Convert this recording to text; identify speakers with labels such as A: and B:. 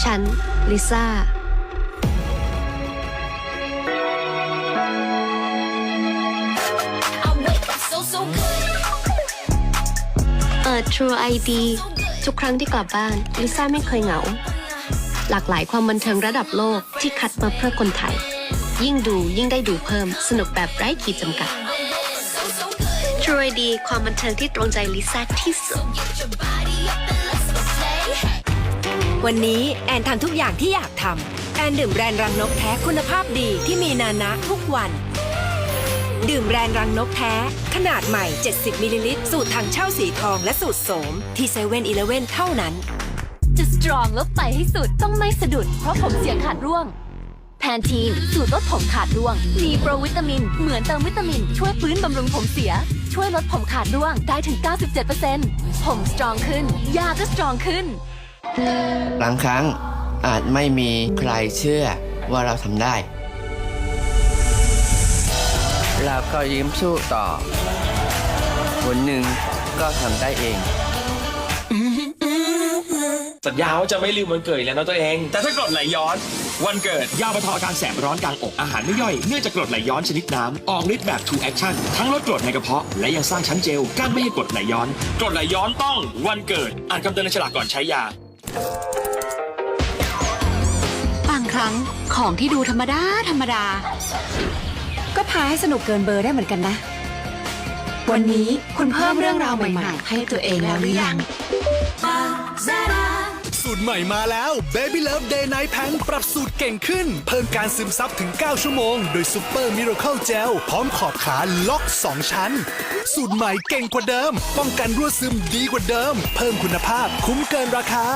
A: ฉัน ลิซ่าเปิด True ID ทุกครั้งที่กลับบ้าน ลิซ่าไม่เคยเหงา หลากหลายความบันเทิงระดับโลกที่คัดมาเพื่อคนไทย ยิ่งดูยิ่งได้ดูเพิ่มสนุกแบบไร้ขีดจำกัด True ID ความบันเทิงที่ตรงใจลิซ่าที่สุด
B: วันนี้แอนทำทุกอย่างที่อยากทำแอนดื่มแบรนด์รังนกแท้คุณภาพดีที่มีนานะทุกวัน ดื่มแบรนด์รังนกแท้ ขนาดใหม่ 70มิลลิลิตรสูตรทางเช่าสีทองและสูตรโสม ที่เซเว่นอีเลเว่นเท่านั้น
C: จะสตรองแล้วไปให้สุดต้องไม่สะดุด เพราะผมเสียขาดร่วงแพนทีนสูตรลดผมขาดร่วง มีโปรวิตามิน เหมือนเติมวิตามิน ช่วยฟื้นบำรุงผมเสีย ช่วยลดผมขาดร่วงได้ถึง 97%ผมสตรองขึ้น ยาก็สตรองขึ้น
D: บางครั้งอาจไม่มีใครเชื่อว่าเราทำได้ เราก็ยิ้มสู้ต่อ วันหนึ่งก็ทำได้เอง
E: สัญญาว่าจะไม่ลืมวันเกิดอีกแล้วนะตัวเอง แต่ถ้ากรดไหลย้อน วันเกิด
F: ยาบรรเทาอาการแสบร้อนกลางอกอาหารไม่ย่อยเนื่องจากกรดไหลย้อนชนิดน้ำออกฤทธิ์แบบ2 action ทั้งลดกรดในกระเพาะและยังสร้างชั้นเจลกั้นไม่ให้กรดไหลย้อน
E: กรดไหลย้อนต้องวันเกิดอ่านคำเตือนในฉลากก่อนใช้ยา
G: บางครั้งของที่ดูธรรมดา ธรรมดา
B: ก็พาให้สนุกเกินเบอร์ได้เหมือนกันนะ
G: วันนี้คุณเพิ่มเรื่องราวใหม่ ๆ ให้ตัวเองแล้วหรือยัง
H: สูตรใหม่มาแล้ว Baby Love Day Night Pant ปรับสูตรเก่งขึ้น เพิ่มการซึมซับถึง 9 ชั่วโมง โดยซูเปอร์มิ r a เคิลเจลพร้อมขอบขาล็อก 2 ชั้น สูตรใหม่เก่งกว่าเดิม ป้องกันรั่วซึมดีกว่าเดิม เพิ่มคุณภาพคุ้มเกินราคา